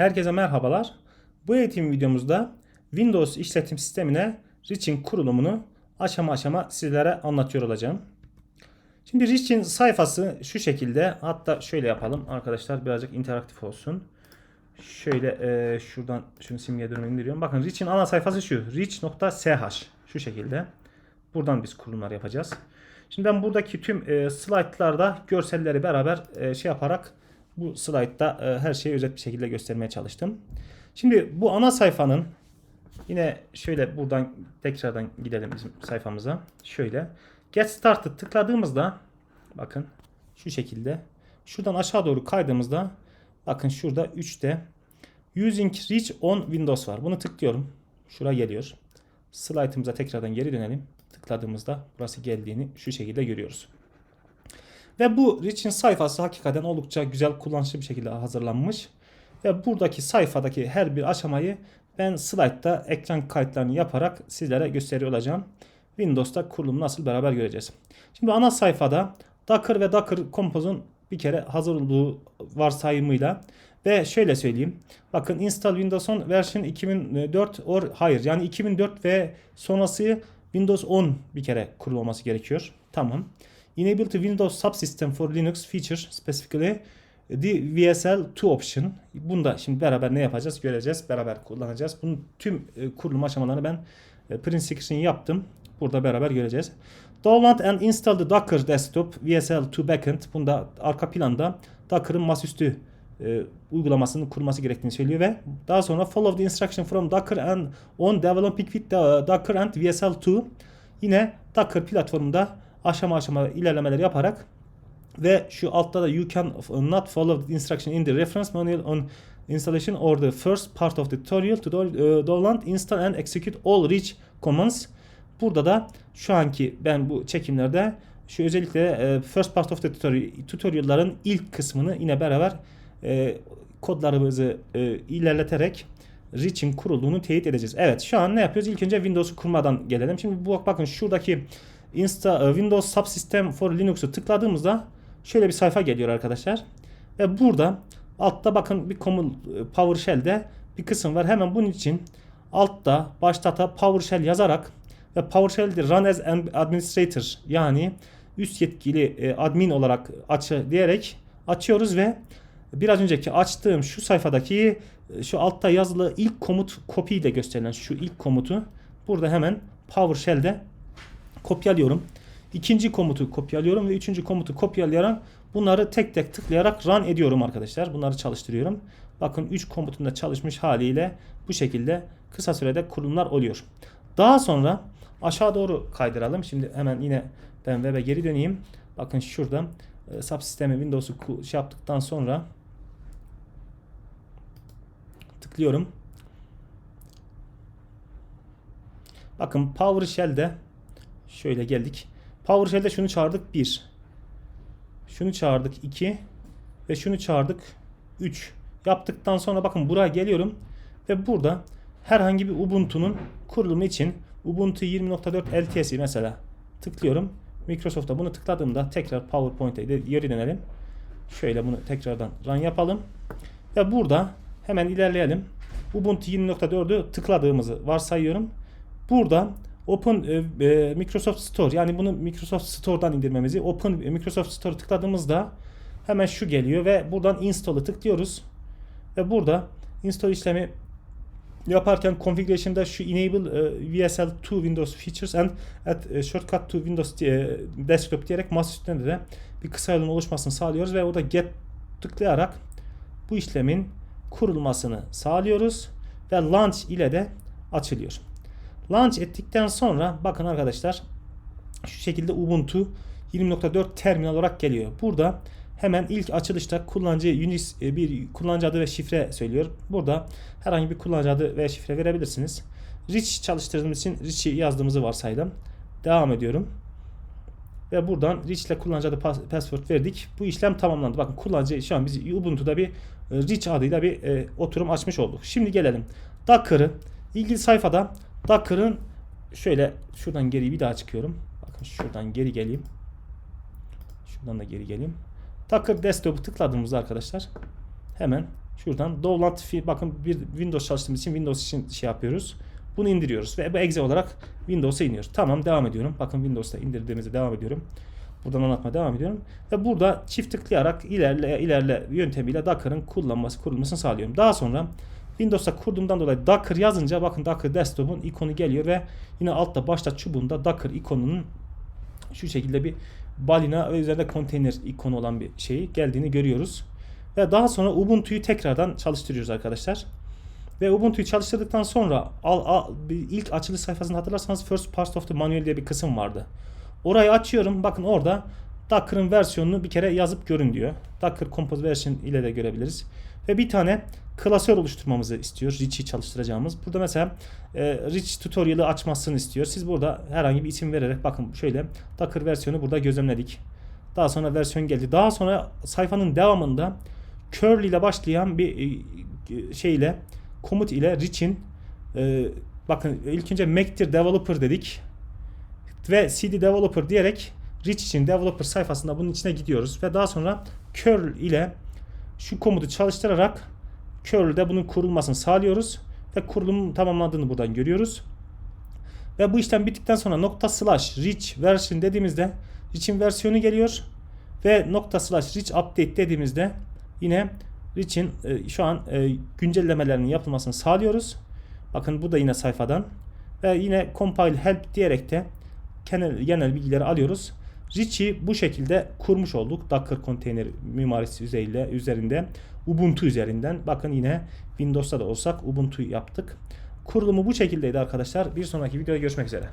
Herkese merhabalar. Bu eğitim videomuzda Windows işletim sistemine Rich'in kurulumunu aşama aşama sizlere anlatıyor olacağım. Şimdi Rich'in sayfası şu şekilde. Hatta şöyle yapalım arkadaşlar birazcık interaktif olsun. Şöyle e, şuradan şunu simge durumu indiriyorum. Bakın Rich'in ana sayfası şu. rich.sh şu şekilde. Buradan biz kurulumlar yapacağız. Şimdi ben buradaki tüm e, slaytlarda görselleri beraber e, şey yaparak bu slaytta e, her şeyi özet bir şekilde göstermeye çalıştım. Şimdi bu ana sayfanın yine şöyle buradan tekrardan gidelim bizim sayfamıza. Şöyle Get Started tıkladığımızda bakın şu şekilde şuradan aşağı doğru kaydığımızda bakın şurada 3'te Using Reach on Windows var. Bunu tıklıyorum. Şuraya geliyor. Slaytımıza tekrardan geri dönelim. Tıkladığımızda burası geldiğini şu şekilde görüyoruz. Ve bu Rich'in sayfası hakikaten oldukça güzel kullanışlı bir şekilde hazırlanmış. Ve buradaki sayfadaki her bir aşamayı ben slaytta ekran kayıtlarını yaparak sizlere gösteriyor olacağım. Windows'ta kurulum nasıl beraber göreceğiz. Şimdi ana sayfada Docker ve Docker Compose'un bir kere hazır olduğu varsayımıyla ve şöyle söyleyeyim. Bakın install Windows 10 version 2004 or hayır yani 2004 ve sonrası Windows 10 bir kere kurulması gerekiyor. Tamam. Enable to Windows subsystem for Linux feature specifically the VSL2 option. Bunda şimdi beraber ne yapacağız göreceğiz. Beraber kullanacağız. Bunun tüm e, kurulum aşamalarını ben e, print screen yaptım. Burada beraber göreceğiz. Download and install the Docker desktop VSL2 backend. Bunda arka planda Docker'ın masaüstü e, uygulamasının kurması gerektiğini söylüyor ve daha sonra follow the instruction from Docker and on developing with Docker and VSL2 yine Docker platformunda aşama aşama ilerlemeler yaparak ve şu altta da you can not follow the instruction in the reference manual on installation or the first part of the tutorial to uh, download, install and execute all reach commands. Burada da şu anki ben bu çekimlerde şu özellikle e, first part of the tutorial, tutorial'ların ilk kısmını yine beraber e, kodlarımızı e, ilerleterek Reach'in kurulduğunu teyit edeceğiz. Evet şu an ne yapıyoruz? İlk önce Windows'u kurmadan gelelim. Şimdi bu bakın şuradaki Insta, e, Windows Subsystem for Linux'u tıkladığımızda şöyle bir sayfa geliyor arkadaşlar. Ve burada altta bakın bir common e, PowerShell'de bir kısım var. Hemen bunun için altta başta da PowerShell yazarak ve PowerShell'de Run as Administrator yani üst yetkili e, admin olarak açı diyerek açıyoruz ve biraz önceki açtığım şu sayfadaki şu altta yazılı ilk komut copy ile gösterilen şu ilk komutu burada hemen PowerShell'de kopyalıyorum. İkinci komutu kopyalıyorum ve üçüncü komutu kopyalayarak bunları tek tek tıklayarak run ediyorum arkadaşlar. Bunları çalıştırıyorum. Bakın 3 komutunda çalışmış haliyle bu şekilde kısa sürede kurulumlar oluyor. Daha sonra aşağı doğru kaydıralım. Şimdi hemen yine ben web'e geri döneyim. Bakın şurada e, subsistemi Windows'u şey yaptıktan sonra tıklıyorum. Bakın PowerShell'de şöyle geldik. PowerShell'de şunu çağırdık 1. Şunu çağırdık 2 ve şunu çağırdık 3. Yaptıktan sonra bakın buraya geliyorum ve burada herhangi bir Ubuntu'nun kurulumu için Ubuntu 20.4 LTS'i mesela tıklıyorum. Microsoft'ta bunu tıkladığımda tekrar PowerPoint'e geri dönelim. Şöyle bunu tekrardan run yapalım. Ve burada hemen ilerleyelim. Ubuntu 20.4'ü tıkladığımızı varsayıyorum. Burada Open e, e, Microsoft Store yani bunu Microsoft Store'dan indirmemizi Open Microsoft Store tıkladığımızda hemen şu geliyor ve buradan install'ı tıklıyoruz. Ve burada install işlemi yaparken configuration'da şu enable e, VSL2 Windows features and add e, shortcut to Windows diye, desktop diyerek masa üstünde de bir kısa yolun oluşmasını sağlıyoruz ve orada get tıklayarak bu işlemin kurulmasını sağlıyoruz ve launch ile de açılıyor. Launch ettikten sonra bakın arkadaşlar şu şekilde Ubuntu 20.4 terminal olarak geliyor. Burada hemen ilk açılışta kullanıcı Unix e, bir kullanıcı adı ve şifre söylüyor. Burada herhangi bir kullanıcı adı ve şifre verebilirsiniz. Rich çalıştırdığımız için Rich'i yazdığımızı varsayalım. Devam ediyorum. Ve buradan Rich ile kullanıcı adı pas- password verdik. Bu işlem tamamlandı. Bakın kullanıcı şu an biz Ubuntu'da bir e, Rich adıyla bir e, oturum açmış olduk. Şimdi gelelim. Docker'ı ilgili sayfada Docker'ın şöyle şuradan geri bir daha çıkıyorum. Bakın şuradan geri geleyim. Şuradan da geri geleyim. Docker Desktop'u tıkladığımızda arkadaşlar hemen Şuradan download bakın bir Windows çalıştığımız için Windows için şey yapıyoruz. Bunu indiriyoruz ve bu exe olarak Windows'a iniyor. Tamam devam ediyorum. Bakın Windows'ta indirdiğimizde devam ediyorum. Buradan anlatmaya devam ediyorum. Ve burada çift tıklayarak ilerle ilerle yöntemiyle Docker'ın kullanması kurulmasını sağlıyorum. Daha sonra Windows'ta kurduğumdan dolayı Docker yazınca bakın Docker Desktop'un ikonu geliyor ve yine altta başta çubuğunda Docker ikonunun şu şekilde bir balina ve üzerinde konteyner ikonu olan bir şeyi geldiğini görüyoruz. Ve daha sonra Ubuntu'yu tekrardan çalıştırıyoruz arkadaşlar. Ve Ubuntu'yu çalıştırdıktan sonra al, al, ilk açılış sayfasında hatırlarsanız First Part of the Manual diye bir kısım vardı. Orayı açıyorum. Bakın orada Docker'ın versiyonunu bir kere yazıp görün diyor. Docker Compose Version ile de görebiliriz. Ve bir tane klasör oluşturmamızı istiyor. Rich'i çalıştıracağımız. Burada mesela e, Rich tutorial'ı açmasını istiyor. Siz burada herhangi bir isim vererek bakın şöyle Docker versiyonu burada gözlemledik. Daha sonra versiyon geldi. Daha sonra sayfanın devamında curl ile başlayan bir e, şeyle komut ile Rich'in e, bakın ilk önce Mac'tir developer dedik ve cd developer diyerek Rich için developer sayfasında bunun içine gidiyoruz ve daha sonra curl ile şu komutu çalıştırarak curl'de bunun kurulmasını sağlıyoruz ve kurulumun tamamlandığını buradan görüyoruz. Ve bu işlem bittikten sonra nokta slash rich version dediğimizde rich'in versiyonu geliyor ve nokta slash rich update dediğimizde yine rich'in e, şu an e, güncellemelerinin yapılmasını sağlıyoruz. Bakın bu da yine sayfadan ve yine compile help diyerek de genel, genel bilgileri alıyoruz. Rich'i bu şekilde kurmuş olduk. Docker konteyner mimarisi üzerinde, üzerinde Ubuntu üzerinden. Bakın yine Windows'ta da olsak Ubuntu yaptık. Kurulumu bu şekildeydi arkadaşlar. Bir sonraki videoda görüşmek üzere.